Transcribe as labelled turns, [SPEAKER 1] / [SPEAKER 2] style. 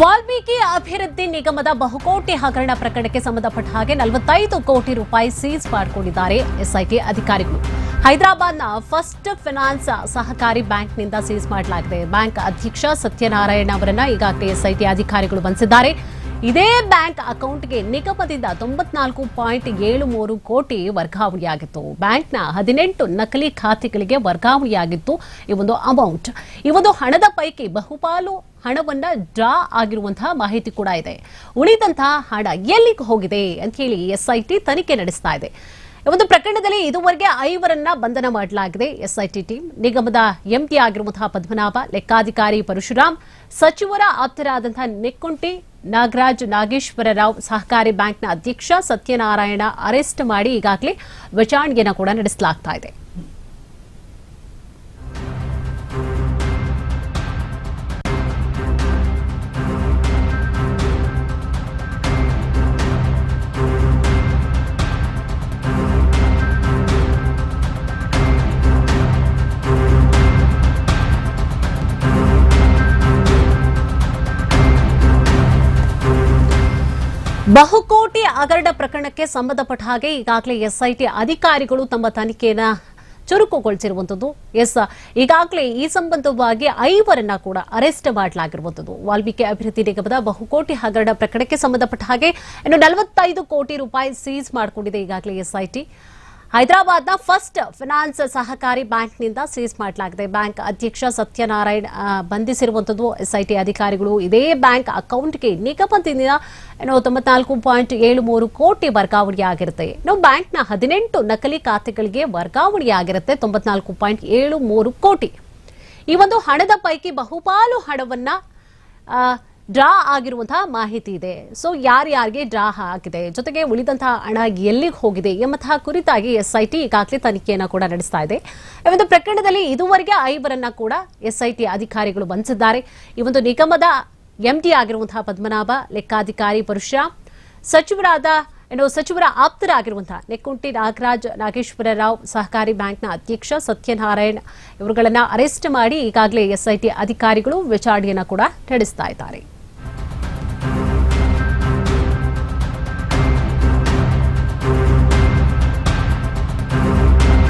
[SPEAKER 1] ವಾಲ್ಮೀಕಿ ಅಭಿವೃದ್ಧಿ ನಿಗಮದ ಬಹುಕೋಟಿ ಹಗರಣ ಪ್ರಕರಣಕ್ಕೆ ಸಂಬಂಧಪಟ್ಟ ಹಾಗೆ ನಲವತ್ತೈದು ಕೋಟಿ ರೂಪಾಯಿ ಸೀಸ್ ಮಾಡಿಕೊಂಡಿದ್ದಾರೆ ಎಸ್ಐಟಿ ಅಧಿಕಾರಿಗಳು. ಹೈದರಾಬಾದ್ನ ಫಸ್ಟ್ ಫಿನಾನ್ಸ್ ಸಹಕಾರಿ ಬ್ಯಾಂಕ್ನಿಂದ ಸೀಸ್ ಮಾಡಲಾಗಿದೆ. ಬ್ಯಾಂಕ್ ಅಧ್ಯಕ್ಷ ಸತ್ಯನಾರಾಯಣ ಅವರನ್ನ ಈಗಾಗಲೇ ಎಸ್ಐಟಿ ಅಧಿಕಾರಿಗಳು ಬಂಧಿಸಿದ್ದಾರೆ. ಇದೇ ಬ್ಯಾಂಕ್ ಅಕೌಂಟ್ಗೆ ನಿಗಮದಿಂದ ತೊಂಬತ್ನಾಲ್ಕು ಪಾಯಿಂಟ್ ಏಳು ಮೂರು ಕೋಟಿ ವರ್ಗಾವಣೆಯಾಗಿತ್ತು. ಬ್ಯಾಂಕ್ನ ಹದಿನೆಂಟು ನಕಲಿ ಖಾತೆಗಳಿಗೆ ವರ್ಗಾವಣೆಯಾಗಿತ್ತು ಈ ಒಂದು ಅಮೌಂಟ್ ಈ ಒಂದು ಹಣದ ಪೈಕಿ ಬಹುಪಾಲು ಹಣವನ್ನ ಡ್ರಾ ಆಗಿರುವಂತಹ ಮಾಹಿತಿ ಕೂಡ ಇದೆ. ಉಳಿದಂತಹ ಹಣ ಎಲ್ಲಿಗೆ ಹೋಗಿದೆ ಅಂತ ಹೇಳಿ ಎಸ್ಐಟಿ ತನಿಖೆ ನಡೆಸ್ತಾ ಇದೆ. ಒಂದು ಪ್ರಕರಣದಲ್ಲಿ ಇದುವರೆಗೆ ಐವರನ್ನ ಬಂಧನ ಮಾಡಲಾಗಿದೆ. ಎಸ್ಐಟಿ ಟೀಮ್ ನಿಗಮದ ಎಂಪಿ ಆಗಿರುವಂತಹ ಪದ್ಮನಾಭ, ಲೆಕ್ಕಾಧಿಕಾರಿ ಪರಶುರಾಮ್, ಸಚಿವರ ಆಪ್ತರಾದಂತಹ ನೆಕ್ಕುಂಟಿ, ನಾಗರಾಜ್ ನಾಗೇಶ್ವರ ರಾವ್ ಸಹಕಾರಿ ಬ್ಯಾಂಕ್ನ ಅಧ್ಯಕ್ಷ ಸತ್ಯನಾರಾಯಣ ಅರೆಸ್ಟ್ ಮಾಡಿ ಈಗಾಗಲೇ ವಿಚಾರಣೆಯನ್ನು ಕೂಡ ನಡೆಸಲಾಗ್ತಾ ಇದೆ. ಬಹುಕೋಟಿ ಹಗರಣ ಪ್ರಕರಣಕ್ಕೆ ಸಂಬಂಧಪಟ್ಟ ಹಾಗೆ ಈಗಾಗಲೇ ಎಸ್ಐಟಿ ಅಧಿಕಾರಿಗಳು ತಮ್ಮ ತನಿಖೆಯನ್ನ ಚುರುಕುಗೊಳಿಸಿರುವಂತದ್ದು ಎಸ್, ಈಗಾಗಲೇ ಈ ಸಂಬಂಧವಾಗಿ ಐವರನ್ನ ಕೂಡ ಅರೆಸ್ಟ್ ಮಾಡಲಾಗಿರುವಂತದ್ದು ವಾಲ್ಮೀಕಿ ಅಭಿವೃದ್ಧಿ ನಿಗಮದ ಬಹುಕೋಟಿ ಹಗರಣ ಪ್ರಕರಣಕ್ಕೆ ಸಂಬಂಧಪಟ್ಟ ಹಾಗೆ ಇನ್ನು ನಲವತ್ತೈದು ಕೋಟಿ ರೂಪಾಯಿ ಸೀಸ್ ಮಾಡಿಕೊಂಡಿದೆ ಈಗಾಗಲೇ ಎಸ್ಐಟಿ. ಹೈದರಾಬಾದ್ನ ಫಸ್ಟ್ ಫಿನಾನ್ಸ್ ಸಹಕಾರಿ ಬ್ಯಾಂಕ್ನಿಂದ ಸೀಸ್ ಮಾಡಲಾಗಿದೆ. ಬ್ಯಾಂಕ್ ಅಧ್ಯಕ್ಷ ಸತ್ಯನಾರಾಯಣ್ ಬಂಧಿಸಿರುವಂತದ್ದು ಎಸ್ಐಟಿ ಅಧಿಕಾರಿಗಳು. ಇದೇ ಬ್ಯಾಂಕ್ ಅಕೌಂಟ್ಗೆ ನಿಗಮದಿಂದ ಏನೋ ತೊಂಬತ್ನಾಲ್ಕು ಪಾಯಿಂಟ್ ಏಳು ಮೂರು ಕೋಟಿ ವರ್ಗಾವಣೆಯಾಗಿರುತ್ತೆ ಇನ್ನು ಬ್ಯಾಂಕ್ನ ಹದಿನೆಂಟು ನಕಲಿ ಖಾತೆಗಳಿಗೆ ವರ್ಗಾವಣೆಯಾಗಿರುತ್ತೆ ತೊಂಬತ್ನಾಲ್ಕು ಪಾಯಿಂಟ್ ಏಳು ಮೂರು ಕೋಟಿ. ಈ ಒಂದು ಹಣದ ಪೈಕಿ ಬಹುಪಾಲು ಹಣವನ್ನ ಡ್ರಾ ಆಗಿರುವಂತಹ ಮಾಹಿತಿ ಇದೆ. ಸೊ ಯಾರ್ಯಾರಿಗೆ ಡ್ರಾ ಆಗಿದೆ? ಜೊತೆಗೆ ಉಳಿದಂತಹ ಹಣ ಎಲ್ಲಿಗೆ ಹೋಗಿದೆ? ಎಂಬಂತಹ ಕುರಿತಾಗಿ ಎಸ್ಐಟಿ ಈಗಾಗಲೇ ತನಿಖೆಯನ್ನು ಕೂಡ ನಡೆಸ್ತಾ ಇದೆ. ಈ ಒಂದು ಪ್ರಕರಣದಲ್ಲಿ ಇದುವರೆಗೆ ಐವರನ್ನ ಕೂಡ ಎಸ್ಐಟಿ ಅಧಿಕಾರಿಗಳು ಬಂಧಿಸಿದ್ದಾರೆ. ಈ ಒಂದು ನಿಗಮದ ಎಂಡಿ ಆಗಿರುವಂತಹ ಪದ್ಮನಾಭ, ಲೆಕ್ಕಾಧಿಕಾರಿ ಪರಶುರಾಮ್ ಸಚಿವರಾದ, ಏನು, ಸಚಿವರ ಆಪ್ತರಾಗಿರುವಂತಹ ನೆಕ್ಕುಂಟಿ ನಾಗರಾಜ್ ನಾಗೇಶ್ವರ ರಾವ್ ಸಹಕಾರಿ ಬ್ಯಾಂಕ್ನ ಅಧ್ಯಕ್ಷ ಸತ್ಯನಾರಾಯಣ್ ಇವರುಗಳನ್ನು ಅರೆಸ್ಟ್ ಮಾಡಿ ಈಗಾಗಲೇ ಎಸ್ಐಟಿ ಅಧಿಕಾರಿಗಳು ವಿಚಾರಣೆಯನ್ನು ಕೂಡ ನಡೆಸ್ತಾ ಇದ್ದಾರೆ.